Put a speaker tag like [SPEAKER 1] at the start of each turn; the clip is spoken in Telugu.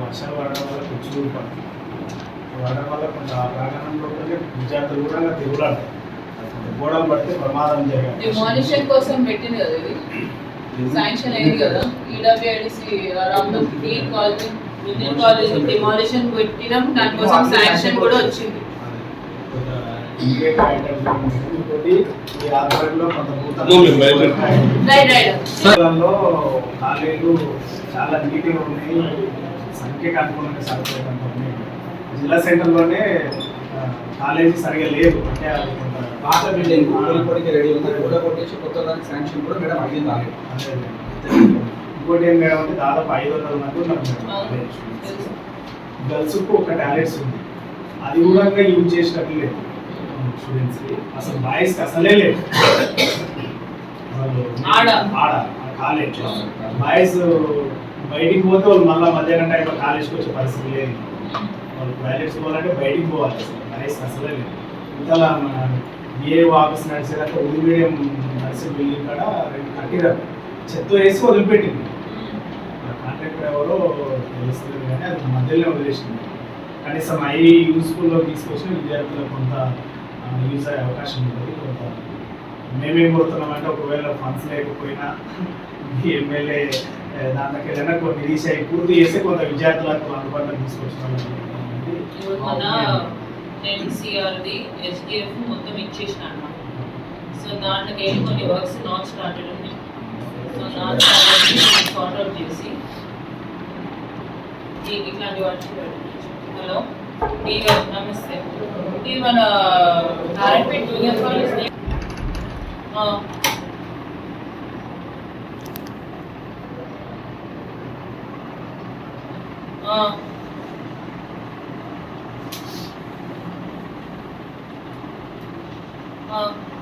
[SPEAKER 1] వర్షాలు పడడం వల్ల పిచ్చులు పడుతుంది. పడడం వల్ల కొంత ఆ ప్రాంగణంలో ఉంటే విద్యార్థులు కూడా తిరుగులాడు గోడలు పడితే ప్రమాదం జరిగింది
[SPEAKER 2] డిమాలిషన్ కోసం పెట్టింది కదా ఇది? శాంక్షన్ అయింది కదా? ఈడబ్ల్యూఐడిసి అరౌండ్ ఈ కాలేజ్ ఇండియన్ కాలేజ్ డిమాలిషన్ పెట్టినాం దానికోసం శాంక్షన్ కూడా వచ్చింది.
[SPEAKER 1] చాలా నీట్గా ఉన్నాయి. సంఖ్యకు అనుగుణంగా ఉన్నాయి జిల్లా సెంటర్లోనే కాలేజీ సరిగా లేదు. అంటే
[SPEAKER 3] పాత బిల్డింగ్ ఇప్పటికి రెడీ ఉంది. కూడా కొట్టేసి కొత్త దానికి శాంక్షన్ కూడా మేడం అడిగింది
[SPEAKER 1] అదే ఇంకోటి ఏం మేడం అంటే దాదాపు ఐదు వందల మంది ఉన్నారు. గర్ల్స్కు ఒక టాలెంట్స్ ఉంది. అది కూడా యూజ్ చేసినట్లు లేదు. స్టూడెంట్స్కి. అసలు బాయ్స్కి అసలే లేదు. అసలు.
[SPEAKER 2] ఆడ?
[SPEAKER 1] కాలేజ్. బాయ్స్ బయటికి పోతే వాళ్ళు మళ్ళీ మధ్యాహ్నం టైంలో కాలేజ్కి వచ్చే పరిస్థితి లేదు. వాళ్ళు టాయిలెట్స్ పోవాలంటే బయటికి పోవాలి అసలు. అసలే లేదు. ఇంతలా మన ఏ ఆఫీస్ నడిచేదాకా ఉది మీడియం నడిచే బిల్డింగ్ కాడ రెండు కట్టిరారు. చెత్త వేసి వదిలిపెట్టింది. కాంట్రాక్టర్ ఎవరో తెలుస్తుంది కానీ అది మధ్యలో వదిలేసింది. కనీసం అవి యూస్ఫుల్లో తీసుకొచ్చిన విద్యార్థులకు కొంత యూజ్ అయ్యే అవకాశం ఉంటుంది కొంత మేమేం కోరుతున్నామంటే ఒకవేళ ఫండ్స్ లేకపోయినా ఎమ్మెల్యే దాంట్లోకి ఏదైనా కొన్ని రీచ్ అయ్యి పూర్తి చేస్తే కొంత విద్యార్థులకు అందుబాటులో తీసుకొచ్చిన
[SPEAKER 2] మొత్తం ఇచ్చేసిన సో దాంట్లోకి వెళ్ళి కొన్ని వర్క్స్ నాట్ స్టార్టెడ్ ఉన్నాయి. సో నాట్ సార్ట్ అవుట్ చేసి ఇట్లాంటి వాటి హలో? నమస్తే. ఇది మన నారాయణపేట జూనియర్ కాలేజ్ నే- ఆ. ఆ. ఆ.